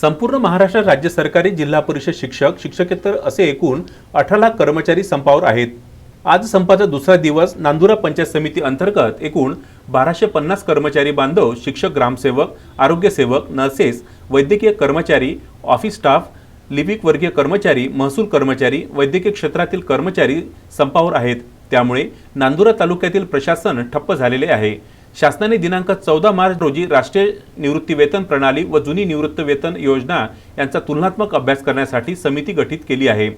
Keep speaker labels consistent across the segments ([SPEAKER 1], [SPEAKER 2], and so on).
[SPEAKER 1] संपूर्ण महाराष्ट्र राज्य सरकारी जिल्हा परिषद शिक्षक शिक्षकेतर असे एकूण अठरा लाख कर्मचारी संपावर आहेत. आज संपाचा दुसरा दिवस नांदुरा पंचायत समिती अंतर्गत एकूण बाराशे पन्नास कर्मचारी बांधव शिक्षक ग्रामसेवक आरोग्यसेवक नर्सेस वैद्यकीय कर्मचारी ऑफिस स्टाफ लिपिक वर्गीय कर्मचारी महसूल कर्मचारी वैद्यकीय क्षेत्रातील कर्मचारी संपावर आहेत. त्यामुळे नांदुरा तालुक्यातील प्रशासन ठप्प झालेले आहे. शासनाने दिनांक चौदा मार्च रोजी राष्ट्रीय निवृत्ती वेतन प्रणाली व जुनी निवृत्त वेतन योजना यांचा तुलनात्मक अभ्यास करण्यासाठी समिती गठीत केली आहे.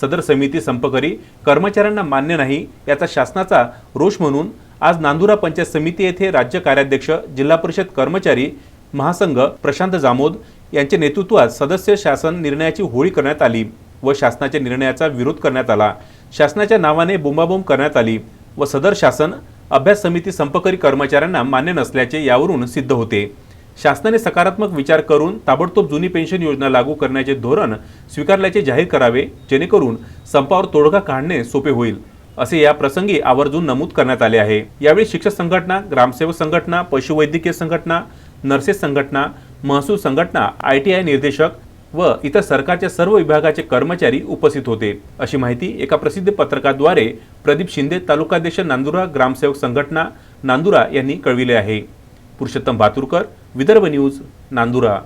[SPEAKER 1] सदर समिती संपकरी कर्मचाऱ्यांना मान्य नाही याचा शासनाचा रोष म्हणून आज नांदुरा पंचायत समिती येथे राज्य कार्याध्यक्ष जिल्हा परिषद कर्मचारी महासंघ प्रशांत जामोद यांच्या नेतृत्वात सदस्य शासन निर्णयाची होळी करण्यात आली व शासनाच्या निर्णयाचा विरोध करण्यात आला. शासनाच्या नावाने बोंबाबोंब करण्यात आली व सदर शासन अभ्यास समिती संपकरी कर्मचाऱ्यांना मान्य नसल्याचे यावरून सिद्ध होते. शासनाने सकारात्मक विचार करून ताबडतोब जुनी पेन्शन योजना लागू करण्याचे धोरण स्वीकारल्याचे जाहीर करावे जेणेकरून संपावर तोडगा काढणे सोपे होईल असे या प्रसंगी आवर्जून नमूद करण्यात आले आहे. यावेळी शिक्षक संघटना ग्रामसेवक संघटना पशुवैद्यकीय संघटना नर्सेस संघटना महसूल संघटना आय टी आय निर्देशक व इतर सरकारच्या सर्व विभागाचे कर्मचारी उपस्थित होते. अशी माहिती एका प्रसिद्ध पत्रकाद्वारे प्रदीप शिंदे तालुकाध्यक्ष नांदुरा ग्रामसेवक संघटना नांदुरा यांनी कळविले आहे. पुरुषोत्तम बातुरकर विदर्भ न्यूज नांदुरा.